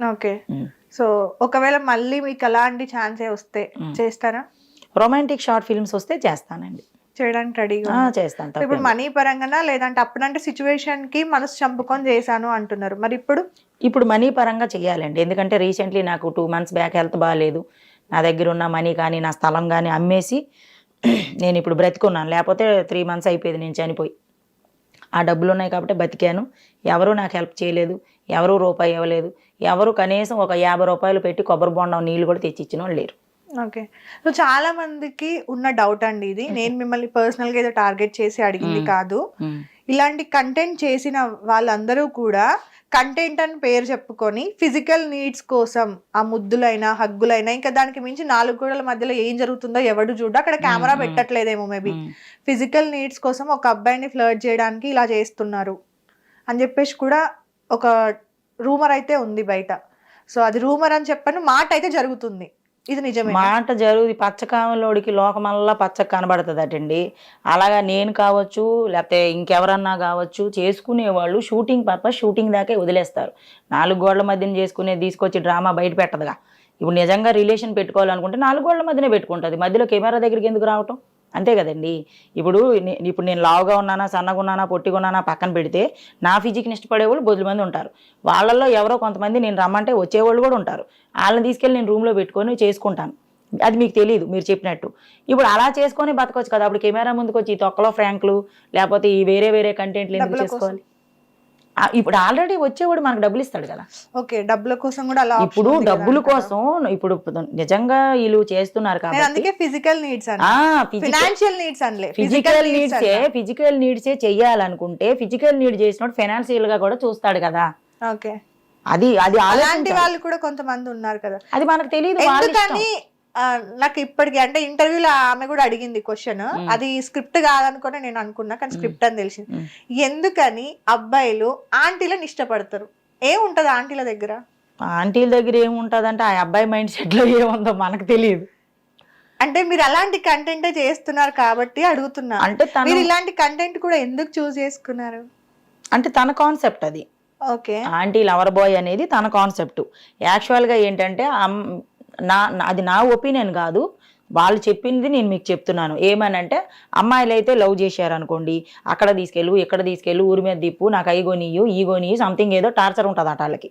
Okay. So ఒకవేళ మళ్ళీ మీకు అలాంటి ఛాన్సే వస్తే. చేస్తారా? రొమాంటిక్ షార్ట్ ఫిల్మ్స్ వస్తే చేస్తానండి. చేయడానికి రెడీగా చేస్తాను ఇప్పుడు. మనీ పరంగానా లేదంటే అప్పుడంటే సిచ్యువేషన్కి మనసు చంపుకొని చేశాను అంటున్నారు. మరి ఇప్పుడు? ఇప్పుడు మనీ పరంగా చేయాలండి. ఎందుకంటే రీసెంట్లీ నాకు టూ మంత్స్ బ్యాక్ హెల్త్ బాగాలేదు. నా దగ్గర ఉన్న మనీ కానీ నా స్థలం కానీ అమ్మేసి నేను ఇప్పుడు బ్రతికున్నాను. లేకపోతే త్రీ మంత్స్ అయిపోయింది నేను చనిపోయి. ఆ డబ్బులు ఉన్నాయి కాబట్టి బతికాను. ఎవరు నాకు హెల్ప్ చేయలేదు. ఎవరు రూపాయి ఇవ్వలేదు. ఎవరు కనీసం ఒక యాభై రూపాయలు పెట్టి కొబ్బరి బొండం నీళ్ళు కూడా తెచ్చి ఇచ్చిన వాళ్ళు లేరు. ఓకే. సో చాలా మందికి ఉన్న డౌట్ అండి ఇది. నేను మిమ్మల్ని పర్సనల్గా ఏదో టార్గెట్ చేసి అడిగింది. కాదు. ఇలాంటి కంటెంట్ చేసిన వాళ్ళందరూ కూడా కంటెంట్ అని పేరు చెప్పుకొని ఫిజికల్ నీడ్స్ కోసం ఆ ముద్దులైనా హగ్గులైనా ఇంకా దానికి మించి నాలుగు గోడల మధ్యలో ఏం జరుగుతుందో ఎవడు చూడ అక్కడ కెమెరా. పెట్టట్లేదేమో మేబీ. ఫిజికల్ నీడ్స్ కోసం ఒక అబ్బాయిని ఫ్లర్ట్ చేయడానికి ఇలా చేస్తున్నారు అని చెప్పేసి కూడా ఒక రూమర్ అయితే ఉంది బయట సో అది రూమర్ అని చెప్పను మాట అయితే జరుగుతుంది ఇది నిజమే. మాట జరుగు పచ్చకామలోడికి లోకమల్లా పచ్చ కనబడుతుందటండి. అలాగా నేను కావచ్చు లేకపోతే ఇంకెవరన్నా కావచ్చు చేసుకునేవాళ్ళు షూటింగ్ పర్పస్ షూటింగ్ దాకే వదిలేస్తారు. నాలుగు గోడల మధ్యన చేసుకునే తీసుకొచ్చి డ్రామా బయట పెట్టదుగా. ఇప్పుడు నిజంగా రిలేషన్ పెట్టుకోవాలనుకుంటే నాలుగు గోడల మధ్యనే పెట్టుకుంటుంది. మధ్యలో కెమెరా దగ్గరికి ఎందుకు రావటం? అంతే కదండి. ఇప్పుడు ఇప్పుడు నేను లావుగా ఉన్నానా సన్నగా ఉన్నానా పొట్టిగా ఉన్నానా పక్కన పెడితే నా ఫిజిక్ని ఇష్టపడే వాళ్ళు బొద్దు మంది ఉంటారు. వాళ్ళల్లో ఎవరో కొంతమంది నేను రమ్మంటే వచ్చేవాళ్ళు కూడా ఉంటారు. వాళ్ళని తీసుకెళ్ళి నేను రూమ్లో పెట్టుకొని చేసుకుంటాను. అది మీకు తెలియదు మీరు చెప్పినట్టు. ఇప్పుడు అలా చేసుకొని బతకొచ్చు కదా అప్పుడు కెమెరా ముందుకు వచ్చి ఈ తొక్కలో ఫ్రాంక్లు లేకపోతే ఈ వేరే వేరే కంటెంట్లు ఎందుకు. చేసుకోవాలి? ఇప్పుడు ఆల్రెడీ వచ్చేవాడు మనకు డబ్బులు ఇస్తాడు కదా. ఓకే డబ్బుల కోసం కూడా అలా ఇప్పుడు డబ్బుల? కోసం ఇప్పుడు నిజంగా వీళ్ళు చేస్తున్నారు కాబట్టి అందుకే ఫిజికల్ నీడ్స్ ఫినాన్షియల్ నీడ్స్ అనలే. ఫిజికల్ నీడ్సే ఫిజికల్ నీడ్సే చెయ్యాలనుకుంటే ఫిజికల్ నీడ్ చేసినప్పుడు ఫైనాన్షియల్గా కూడా చూస్తాడు కదా. ఓకే. అది అది అలాంటి వాళ్ళు కూడా కొంతమంది ఉన్నారు కదా. అది మనకు తెలియదు. ఎందుకని నాకు ఇప్పటికి అంటే ఇంటర్వ్యూలో ఆమె కూడా అడిగింది క్వశ్చన్ అది స్క్రిప్ట్ కాదనుకుని నేను అనుకున్నా కానీ స్క్రిప్ట్ అని తెలిసింది. ఎందుకని అబ్బాయిలు ఆంటీలను ఇష్టపడతారు? ఏముంటది ఆంటీల దగ్గర? ఆంటీల దగ్గర ఏముంటదంటే ఆ అబ్బాయి మైండ్ సెట్లో ఏముందో మనకు తెలియదు. అంటే మీరు అలాంటి కంటెంట్ చేస్తున్నారు కాబట్టి అడుగుతున్నా. అంటే మీరు ఇలాంటి కంటెంట్ కూడా ఎందుకు చూస్ చేసుకున్నారు? అంటే తన కాన్సెప్ట్ అది. ఓకే. ఆంటీ లవర్ బాయ్ అనేది తన కాన్సెప్ట్ యాక్చువల్గా ఏంటంటే నా నా- అది నా ఒపీనియన్ కాదు. వాళ్ళు చెప్పింది నేను మీకు చెప్తున్నాను. ఏమనంటే అమ్మాయిలు అయితే లవ్ చేశారనుకోండి అక్కడ తీసుకెళ్ళు ఇక్కడ తీసుకెళ్ళు ఊరి మీద దిప్పు నాకు ఐగోనియు ఈగోనియు సంథింగ్ ఏదో టార్చర్ ఉంటుంది అట వాళ్ళకి.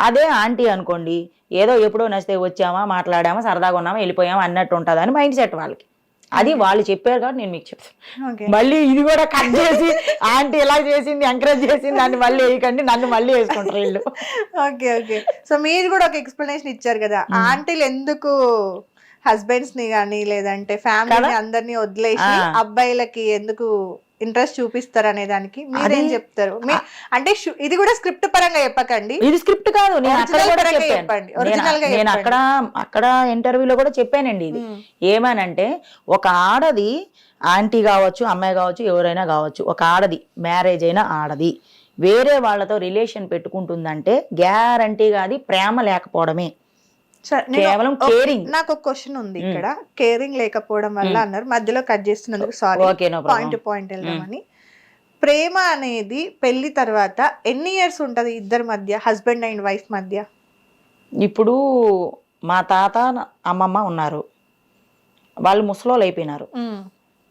అదే ఆంటీ అనుకోండి ఏదో ఎప్పుడో నచ్చితే వచ్చామా మాట్లాడామా సరదాగా ఉన్నామా వెళ్ళిపోయామా అన్నట్టు ఉంటుంది మైండ్ సెట్ వాళ్ళకి. అది వాళ్ళు చెప్పారు కాబట్టి నేను మీకు చెప్తాను. మళ్ళీ ఇది కూడా కట్ చేసి ఆంటీ ఎలా చేసింది ఎంకరేజ్ చేసింది దాన్ని మళ్ళీ వేయకండి నన్ను మళ్ళీ వేసుకుంటారు వీళ్ళు. Okay okay. సో మీరు కూడా ఒక ఎక్స్ప్లెనేషన్ ఇచ్చారు కదా. ఆంటీలు ఎందుకు హస్బెండ్స్ని గానీ లేదంటే ఫ్యామిలీని కదా? అందరినీ వదిలేసి. అబ్బాయిలకి ఎందుకు ఇంట్రెస్ట్ చూపిస్తారు అనే దానికి మీరేం చెప్తారు అంటే ఇది కూడా స్క్రిప్ట్ పరంగా చెప్పకండి ఇది స్క్రిప్ట్ కాదు నేను అక్కడ కూడా చెప్పండి. నేను-. అక్కడ అక్కడ ఇంటర్వ్యూలో కూడా చెప్పానండి ఇది. ఏమనంటే ఒక ఆడది ఆంటీ కావచ్చు అమ్మాయి కావచ్చు ఎవరైనా కావచ్చు ఒక ఆడది మ్యారేజ్ అయిన ఆడది వేరే వాళ్ళతో రిలేషన్ పెట్టుకుంటుందంటే గ్యారంటీగా అది ప్రేమ లేకపోవడమే కేవలం కేరింగ్ నాకు ఒక క్వశ్చన్ ఉంది ఇక్కడ. కేరింగ్ లేకపోవడం వల్ల అన్నారు. మధ్యలో కట్ చేస్తున్నందుకు సారీ పాయింట్ పాయింట్ వెళ్దామని ప్రేమ అనేది పెళ్ళి తర్వాత ఎన్ని ఇయర్స్ ఉంటది ఇద్దరి మధ్య హస్బెండ్ అండ్ వైఫ్ మధ్య? ఇప్పుడు మా తాత అమ్మమ్మ ఉన్నారు. వాళ్ళు ముసలోళ్ళు అయిపోయినారు.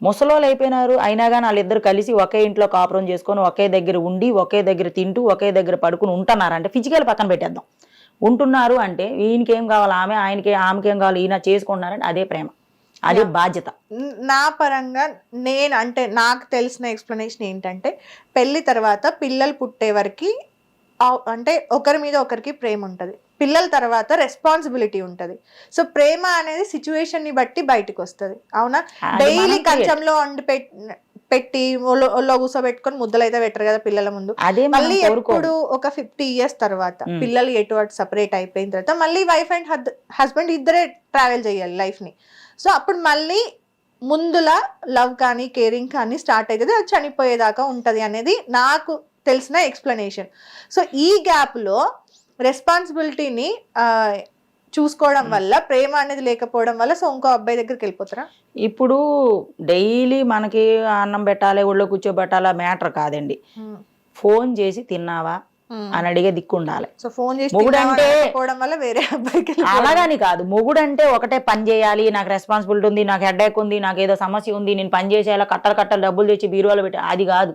ముసలోళ్ళు అయిపోయినారు. అయినా కానీ వాళ్ళిద్దరు కలిసి ఒకే ఇంట్లో కాపురం చేసుకొని ఒకే దగ్గర ఉండి ఒకే దగ్గర తింటూ ఒకే దగ్గర పడుకుని ఉంటున్నారు అంటే ఫిజికల్ పక్కన పెట్టేద్దాం. ఉంటున్నారు అంటే ఈయనకి ఏం కావాలి? ఆమె ఆయనకి ఆమెకి ఏం కావాలి? ఈయన చేసుకుంటున్నారంటే అదే ప్రేమ. అదే బాధ్యత. న- పరంగా నేను అంటే నాకు తెలిసిన ఎక్స్ప్లెనేషన్ ఏంటంటే పెళ్ళి తర్వాత పిల్లలు పుట్టే వరకు అంటే ఒకరి మీద ఒకరికి ప్రేమ ఉంటుంది. పిల్లల తర్వాత రెస్పాన్సిబిలిటీ ఉంటుంది. సో ప్రేమ అనేది సిచ్యువేషన్ని బట్టి బయటకు వస్తుంది అవునా డైలీ కంచంలో వండి పెట్- పెట్టి ఒళ్ళో కూర్చోబెట్టుకొని ముద్దలు అయితే పెట్టరు కదా పిల్లల ముందు. అదే మళ్ళీ ఎప్పుడు ఒక ఫిఫ్టీ ఇయర్స్ తర్వాత. పిల్లలు ఎటు అటు సపరేట్ అయిపోయిన తర్వాత మళ్ళీ వైఫ్ అండ్ హస్బెండ్ ఇద్దరే ట్రావెల్ చేయాలి లైఫ్ని సో అప్పుడు మళ్ళీ ముందులా లవ్ కానీ కేరింగ్ కానీ స్టార్ట్ అవుతుంది అది చనిపోయేదాకా ఉంటది అనేది నాకు తెలిసిన ఎక్స్ప్లెనేషన్. సో ఈ గ్యాప్లో రెస్పాన్సిబిలిటీని చూసుకోవడం వల్ల ప్రేమ అనేది లేకపోవడం వల్ల సో ఇంకో అబ్బాయి దగ్గరికి వెళ్ళిపోతారా? ఇప్పుడు డైలీ మనకి అన్నం పెట్టాలి ఒళ్ళో కూర్చోబెట్టాలా మ్యాటర్ కాదండి. ఫోన్ చేసి తిన్నావా? అని అడిగే దిక్కు ఉండాలి సో ఫోన్ చేసి మొగుడు తిన్నావా అంటే- అనకపోవడం వల్ల వేరే అబ్బాయికి. అలాగని కాదు. మొగుడు అంటే ఒకటే పని చేయాలి నాకు రెస్పాన్సిబిలిటీ ఉంది నాకు హెడ్ ఉంది నాకు ఏదో సమస్య ఉంది నేను పని చేసేయాలి కట్టలు కట్టలు డబ్బులు తెచ్చి బీరువాలో పెట్టి అది కాదు.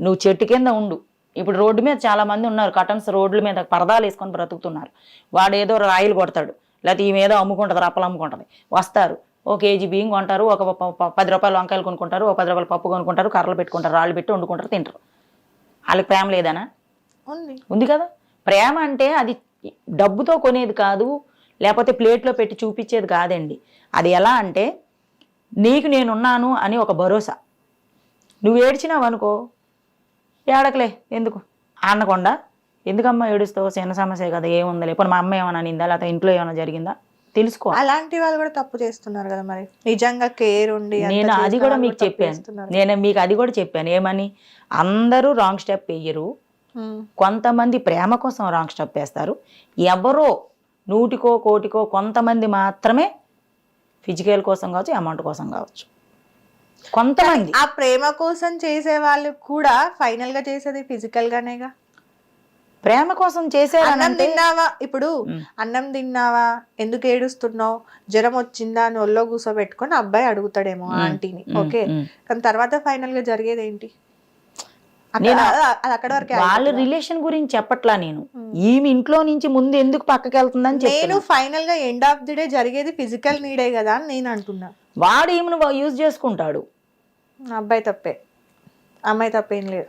నువ్వు చెట్టు కింద ఉండు. ఇప్పుడు రోడ్డు మీద చాలా మంది ఉన్నారు. కటన్స్ రోడ్ల మీద పరదాలు వేసుకొని బ్రతుకుతున్నారు. వాడు ఏదో రాయిలు కొడతాడు. లేకపోతే ఈమె ఏదో అమ్ముకుంటుంది రప్పలు అమ్ముకుంటుంది. వస్తారు. ఓ కేజీ బియ్యం కొంటారు ఒక పది రూపాయలు వంకాయలు కొనుక్కుంటారు ఒక పది రూపాయలు పప్పు కొనుక్కుంటారు కర్రలు పెట్టుకుంటారు రాళ్ళు పెట్టి వండుకుంటారు తింటారు. వాళ్ళకి ప్రేమ లేదనా? ఉంది. ఉంది కదా? ప్రేమ అంటే అది డబ్బుతో కొనేది కాదు లేకపోతే ప్లేట్లో పెట్టి చూపించేది కాదండి. అది ఎలా అంటే నీకు నేనున్నాను అని ఒక భరోసా. నువ్వు ఏడ్చినావు అనుకో ఏడకలే ఎందుకు? అనకుండా ఎందుకమ్మా ఏడుస్తావు? చిన్న సమస్య కదా ఏముందిలే. ఇప్పుడు మా అమ్మ ఏమైనా నిందా లేకపోతే ఇంట్లో ఏమైనా జరిగిందా? తెలుసుకో. అలాంటి వాళ్ళు కూడా తప్పు చేస్తున్నారు కదా మరి. నిజంగా కేర్ ఉండి నేను అది కూడా మీకు చెప్పాను. నేను మీకు అది కూడా చెప్పాను. ఏమని? అందరూ రాంగ్ స్టెప్ వేయరు. కొంతమంది ప్రేమ కోసం రాంగ్ స్టెప్ వేస్తారు. ఎవరో నూటికో కోటికో కొంతమంది మాత్రమే ఫిజికల్ కోసం కావచ్చు అమౌంట్ కోసం కావచ్చు. కొంతమంది. ఆ ప్రేమ కోసం చేసే వాళ్ళు కూడా ఫైనల్గా చేసేది ఫిజికల్ గానేగా? ప్రేమ కోసం అన్నం చేశారనంటే తిన్నావా? ఇప్పుడు. అన్నం తిన్నావా? ఎందుకు ఏడుస్తున్నావు? జ్వరం వచ్చిందా? అని ఒళ్ళో కూర్చోబెట్టుకొని అబ్బాయి అడుగుతాడేమో ఆంటీని. ఓకే. కానీ తర్వాత ఫైనల్గా జరిగేది ఏంటి? అక్కడ- వరకే వాళ్ళ? రిలేషన్ గురించి చెప్పట్లా నేను. ఈమె ఇంట్లో నుంచి ముందు ఎందుకు పక్కకి వెళ్తుందని నేను ఫైనల్గా ఎండ్ ఆఫ్ ది డే జరిగేది ఫిజికల్ నీడే కదా అని నేను అంటున్నా. వాడు ఈమెను యూజ్ చేసుకుంటాడు? అబ్బాయి తప్పే. అమ్మాయి తప్పేం లేదు.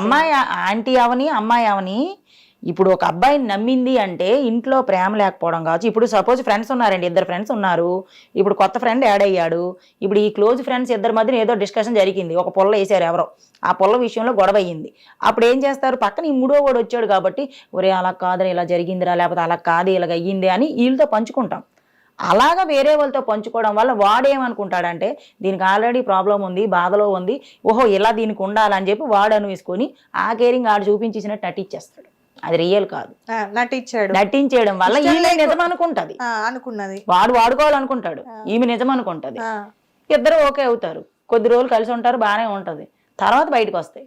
అమ్మాయి ఆంటీ అవని అమ్మాయి అవని ఇప్పుడు ఒక అబ్బాయిని నమ్మింది అంటే ఇంట్లో ప్రేమ లేకపోవడం కావచ్చు. ఇప్పుడు సపోజ్ ఫ్రెండ్స్ ఉన్నారండి ఇద్దరు ఫ్రెండ్స్ ఉన్నారు. ఇప్పుడు కొత్త ఫ్రెండ్ యాడ్ అయ్యాడు. ఇప్పుడు ఈ క్లోజ్ ఫ్రెండ్స్ ఇద్దరి మధ్యన ఏదో డిస్కషన్ జరిగింది. ఒక పొల్ల వేసారు ఎవరో. ఆ పొల్ల విషయంలో గొడవ అయ్యింది. అప్పుడు ఏం చేస్తారు? పక్కన ఈ మూడో వాడు వచ్చాడు కాబట్టి ఒరే అలా కాదురా ఇలా జరిగిందిరా లేకపోతే అలా కాదు ఇలాగ అయ్యింది అని వీళ్ళతో పంచుకుంటాం. అలాగా వేరే వాళ్ళతో పంచుకోవడం వల్ల వాడేమనుకుంటాడంటే దీనికి ఆల్రెడీ ప్రాబ్లం ఉంది బాధలో ఉంది ఓహో ఇలా దీనికి ఉండాలని చెప్పి వాడు అనువేసుకొని ఆ కేరింగ్ ఆడు చూపించేసినట్టు నటించేస్తాడు. అది రియల్ కాదు. నటించాడు. నటించేయడం వల్ల ఈమె నిజం అనుకుంటది అనుకున్నది. వాడు వాడుకోవాలనుకుంటాడు. ఈమె నిజం అనుకుంటది ఇద్దరు ఓకే అవుతారు. కొద్ది రోజులు కలిసి ఉంటారు బాగానే ఉంటది. తర్వాత బయటకు వస్తాయి.